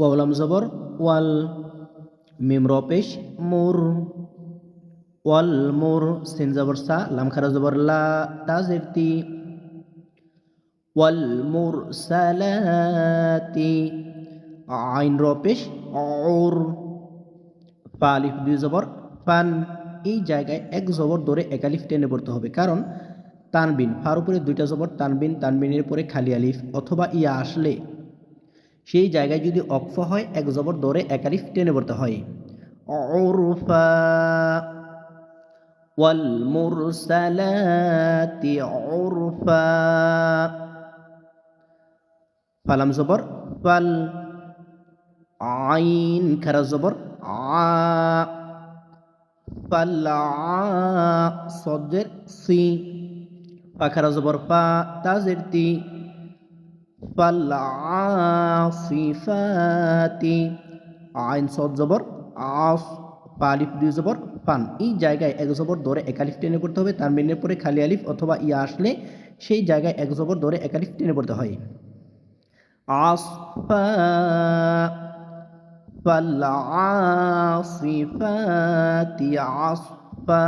ওয়ালাম জবর ওয়াল মিম রপেশ মুর ওয়াল মুর সিন জবর সা লাম খারা জবর লা তা জেরতি ওয়াল মুর সালাতি আইন রপেশ অর ফালিফ দুই জবর ফান এই জায়গায় এক জবর ধরে একালিফ টেনে পড়তে হবে। কারণ তানবিন, ফার উপরে দুইটা জবর তানবিন, তানবিনের পরে খালি আলিফ, অথবা ইয়া আসলে সেই জায়গায় যদি অক্ফ হয় এক জবর ধরে একালিফ টেনে পড়তে হয় অরফা والمرسلات عرفا ফালাম জবর ফাল আইন খারা জবর আ ফাল্লা সদের সি পা খারা জবর পা তাজের তি ফালআসিফাতি। আইন সদ জবর আস পালিফ দুই জবর, পান। এই জায়গায় এক জবর ধরে একালিফ টেনে পড়তে হবে তানবিনের পরে খালি আলিফ অথবা ইয়া আসলে সেই জায়গায় এক জবর ধরে একালিফ টেনে পড়তে হয়। আসফা ফালআসিফাতি আসফা